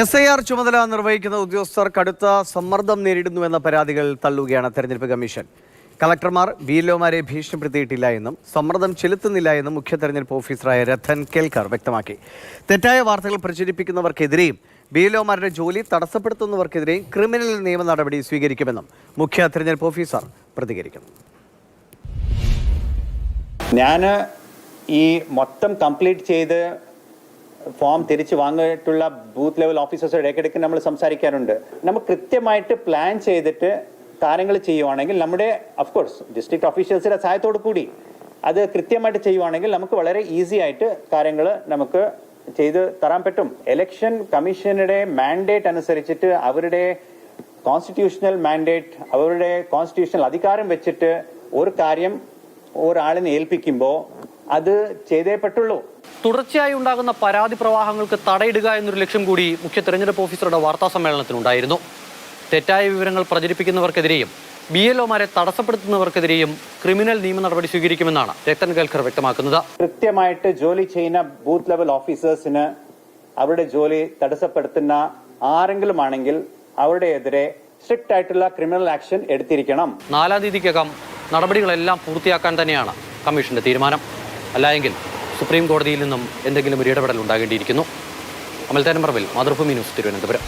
S I R ചുമതല നിർവഹിക്കുന്ന ഉദ്യോഗസ്ഥർ കടുത്ത സമ്മർദ്ദം നേരിടുന്നുവെന്ന പരാതികൾ തള്ളുകയാണ് തെരഞ്ഞെടുപ്പ് കമ്മീഷൻ. കളക്ടർമാർ ബി എൽഒമാരെ ഭീഷണിപ്പെടുത്തിയിട്ടില്ല എന്നും സമ്മർദ്ദം ചെലുത്തുന്നില്ല എന്നും മുഖ്യ തെരഞ്ഞെടുപ്പ് ഓഫീസറായ രഥൻ കേൽക്കർ വ്യക്തമാക്കി. തെറ്റായ വാർത്തകൾ പ്രചരിപ്പിക്കുന്നവർക്കെതിരെയും ബി എൽഒമാരുടെ ജോലി തടസ്സപ്പെടുത്തുന്നവർക്കെതിരെയും ക്രിമിനൽ നിയമ നടപടി സ്വീകരിക്കുമെന്നും മുഖ്യ തെരഞ്ഞെടുപ്പ് ഓഫീസർ പ്രതികരിക്കുന്നു. ഞാൻ ഈ മൊത്തം കംപ്ലീറ്റ് ചെയ്ത് ഫോം തിരിച്ച് വാങ്ങിയിട്ടുള്ള ബൂത്ത് ലെവൽ ഓഫീസേഴ്സ് ഇടയ്ക്കിടയ്ക്ക് നമ്മൾ സംസാരിക്കാറുണ്ട്. നമ്മൾ കൃത്യമായിട്ട് പ്ലാൻ ചെയ്തിട്ട് കാര്യങ്ങൾ ചെയ്യുവാണെങ്കിൽ നമ്മുടെ അഫ്കോഴ്സ് ഡിസ്ട്രിക്ട് ഓഫീഷ്യൽസിന്റെ സഹായത്തോടു കൂടി അത് കൃത്യമായിട്ട് ചെയ്യുവാണെങ്കിൽ നമുക്ക് വളരെ ഈസി ആയിട്ട് കാര്യങ്ങൾ നമുക്ക് ചെയ്ത് തരാൻ പറ്റും. എലക്ഷൻ കമ്മീഷനുടെ മാൻഡേറ്റ് അനുസരിച്ചിട്ട് അവരുടെ കോൺസ്റ്റിറ്റ്യൂഷണൽ മാൻഡേറ്റ് അവരുടെ കോൺസ്റ്റിറ്റ്യൂഷണൽ അധികാരം വെച്ചിട്ട് ഒരു കാര്യം ഒരാളിനെ ഏൽപ്പിക്കുമ്പോൾ അത് ചെയ്തേ പറ്റുള്ളൂ. തുടർച്ചയായി ഉണ്ടാകുന്ന പരാതി പ്രവാഹങ്ങൾക്ക് തടയിടുക എന്നൊരു ലക്ഷ്യം കൂടി മുഖ്യ തെരഞ്ഞെടുപ്പ് ഓഫീസറുടെ വാർത്താ സമ്മേളനത്തിനുണ്ടായിരുന്നു. തെറ്റായ വിവരങ്ങൾ പ്രചരിപ്പിക്കുന്നവർക്കെതിരെയും ബി എൽ ഒമാരെ തടസ്സപ്പെടുത്തുന്നവർക്കെതിരെയും ക്രിമിനൽ നിയമ നടപടി സ്വീകരിക്കുമെന്നാണ് രക്തൻ കേൽക്കർ വ്യക്തമാക്കുന്നത്. കൃത്യമായിട്ട് ജോലി ചെയ്യുന്ന ബൂത്ത് ലെവൽ ഓഫീസേഴ്സിന് അവരുടെ ജോലി തടസ്സപ്പെടുത്തുന്ന ആരെങ്കിലും ആണെങ്കിൽ അവരുടെ എതിരെ സ്ട്രിക്റ്റ് ആയിട്ടുള്ള ക്രിമിനൽ ആക്ഷൻ എടുത്തിരിക്കണം. നാലാം തീയതിക്കകം നടപടികളെല്ലാം പൂർത്തിയാക്കാൻ തന്നെയാണ് കമ്മീഷന്റെ തീരുമാനം. അല്ലായെങ്കിൽ സുപ്രീം കോടതിയിൽ നിന്നും എന്തെങ്കിലും ഒരു ഇടപെടൽ ഉണ്ടാകേണ്ടിയിരിക്കുന്നു. അമൽ പറമ്പിൽ മാതൃഭൂമി ന്യൂസ് തിരുവനന്തപുരം.